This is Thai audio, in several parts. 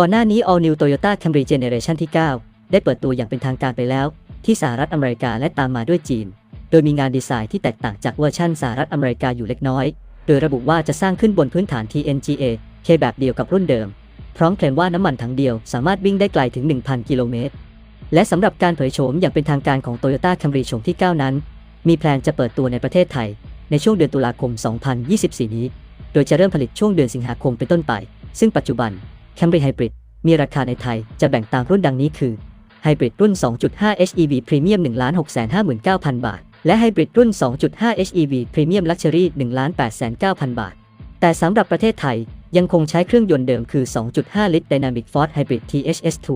ก่อนหน้านี้ All New Toyota Camry Generation ที่ 9 ได้เปิดตัวอย่างเป็นทางการไปแล้ว ที่สหรัฐอเมริกาและตามมาด้วยจีน โดยมีงานดีไซน์ที่แตกต่างจากเวอร์ชันสหรัฐอเมริกาอยู่เล็กน้อย โดยระบุว่าจะสร้างขึ้นบนพื้นฐาน TNGA เคแบบเดียวกับรุ่นเดิม พร้อมเคลมว่าน้ำมันถังเดียวสามารถวิ่งได้ไกลถึง 1,000 กิโลเมตร และสำหรับการเผยโฉมอย่างเป็นทางการของ Toyota Camry โฉมที่ 9 นั้น มีแพลนจะเปิดตัวในประเทศไทย ในช่วงเดือนตุลาคม 2024 นี้ โดยจะเริ่มผลิตช่วงเดือนสิงหาคมเป็นต้นไป ซึ่งปัจจุบัน Camry Hybrid มีราคาในไทยจะแบ่งตามรุ่นดังนี้คือ Hybrid รุ่น 2.5 HEV Premium 1,659,000 บาท และ Hybrid รุ่น 2.5 HEV Premium Luxury 1,809,000 บาท แต่สำหรับประเทศไทยยังคงใช้เครื่องยนต์เดิมคือ 2.5 ลิตร Dynamic Force Hybrid THS2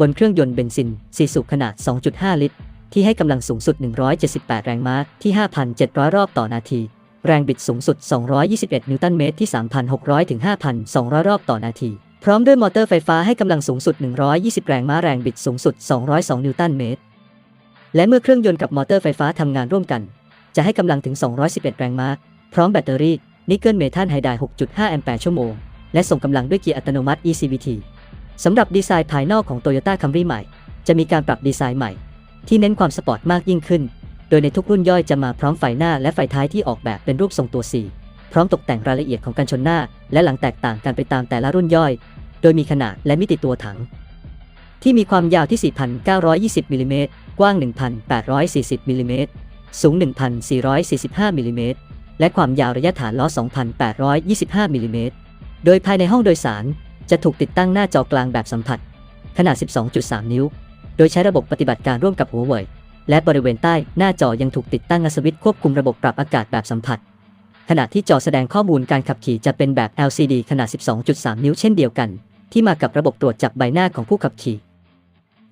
บนเครื่องยนต์เบนซิน4สูบขนาด 2.5 ลิตร ที่ให้กำลังสูงสุด 178 แรงม้าที่ 5,700 รอบต่อนาที แรงบิดสูงสุด 221 นิวตันเมตรที่ 3,600 ถึง 5,200 รอบต่อนาที พร้อมด้วยมอเตอร์ไฟฟ้าให้กำลังสูงสุด 120 แรงม้าแรงบิดสูงสุด 202 นิวตันเมตร และเมื่อเครื่องยนต์กับมอเตอร์ไฟฟ้าทำงานร่วมกัน จะให้กำลังถึง 211 แรงม้า พร้อมแบตเตอรี่นิกเกิลเมทัลไฮไดร์6.5 แอมแปร์ชั่วโมง และส่งกำลังด้วยเกียร์อัตโนมัติ ECVT สำหรับดีไซน์ภายนอกของ Toyota Camry ใหม่ จะมีการปรับดีไซน์ใหม่ ที่เน้นความสปอร์ตมากยิ่งขึ้น โดยในทุกรุ่นย่อยจะมาพร้อมไฟหน้าและไฟท้ายที่ออกแบบเป็นรูปทรงตัว C พร้อมตกแต่งรายละเอียดของกันชนหน้า และหลังแตกต่างกันไปตามแต่ละรุ่นย่อย โดยมีขนาดและมิติตัวถัง ที่มีความยาวที่ 4,920มิลลิเมตรกว้าง 1,840มิลลิเมตรสูง 1,445มิลลิเมตรและความยาวระยะฐานล้อ 2,825มิลลิเมตรโดยภายในห้องโดยสารจะถูกติดตั้งหน้าจอกลางแบบสัมผัส ขนาด 12.3 นิ้ว โดยใช้ระบบปฏิบัติการร่วมกับหัวเว่ยและบริเวณใต้หน้าจอยังถูกติดตั้งสวิตช์ควบคุมระบบปรับอากาศแบบสัมผัส ขณะที่จอแสดงข้อมูลการขับขี่จะเป็นแบบ LCD ขนาด 12.3 นิ้วเช่นเดียวกัน ที่มากับระบบตรวจจับใบหน้าของผู้ขับขี่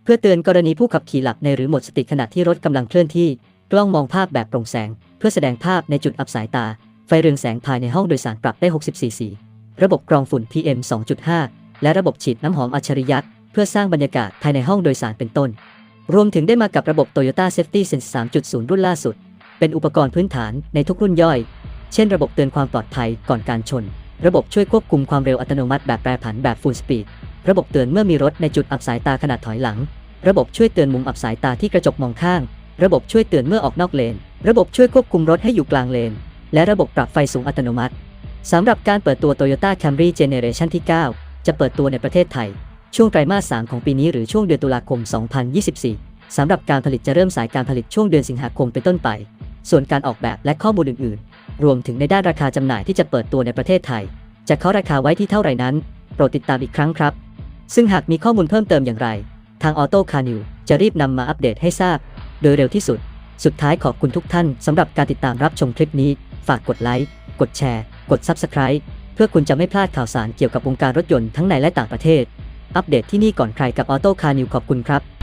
เพื่อเตือนกรณีผู้ขับขี่หลับในหรือหมดสติขณะที่รถกำลังเคลื่อนที่ กล้องมองภาพแบบโปร่งแสง เพื่อแสดงภาพในจุดอับสายตา ไฟเรืองแสงภายในห้องโดยสารปรับได้ 64 สี ระบบกรองฝุ่น PM 2.5 และระบบฉีดน้ำหอมอัจฉริยะเพื่อสร้างบรรยากาศภายในห้องโดยสารเป็นต้น รวมถึงได้มากับระบบ Toyota Safety Sense 3.0 รุ่นล่าสุด เป็นอุปกรณ์พื้นฐานในทุกรุ่นย่อย เช่น ระบบเตือนความปลอดภัยก่อนการชน ระบบช่วยควบคุมความเร็วอัตโนมัติแบบแปรผันแบบ Full Speed ระบบเตือนเมื่อมีรถในจุดอับสายตาขณะถอยหลัง ระบบช่วยเตือนมุมอับสายตาที่กระจกมองข้าง ระบบช่วยเตือนเมื่อออกนอกเลน ระบบช่วยควบคุมรถให้อยู่กลางเลน และระบบปรับไฟสูงอัตโนมัติสำหรับการเปิดตัว Toyota Camry Generation ที่ 9 จะเปิดตัวในประเทศไทย ช่วงไตรมาส 3 ของปีนี้หรือช่วงเดือนตุลาคม 2024 สำหรับการผลิตจะเริ่มสายการผลิตช่วงเดือนสิงหาคมเป็นต้นไป ส่วนการออกแบบและข้อมูลอื่นๆ รวมถึงในด้านราคาจำหน่ายที่จะเปิดตัวในประเทศไทย จะเคาะราคาไว้ที่เท่าไหร่นั้น โปรดติดตามอีกครั้งครับ ซึ่งหากมีข้อมูลเพิ่มเติมอย่างไร ทาง Auto Car News จะรีบนำมาอัปเดตให้ทราบ โดยเร็วที่สุด สุดท้ายขอบคุณทุกท่านสำหรับการติดตามรับชมคลิปนี้ ฝากกดไลค์ กดแชร์ กด Subscribe เพื่อคุณจะไม่พลาดข่าวสารเกี่ยวกับวงการรถยนต์ทั้งในและต่างประเทศ อัปเดตที่นี่ก่อนใครกับ Auto Car News ขอบคุณครับ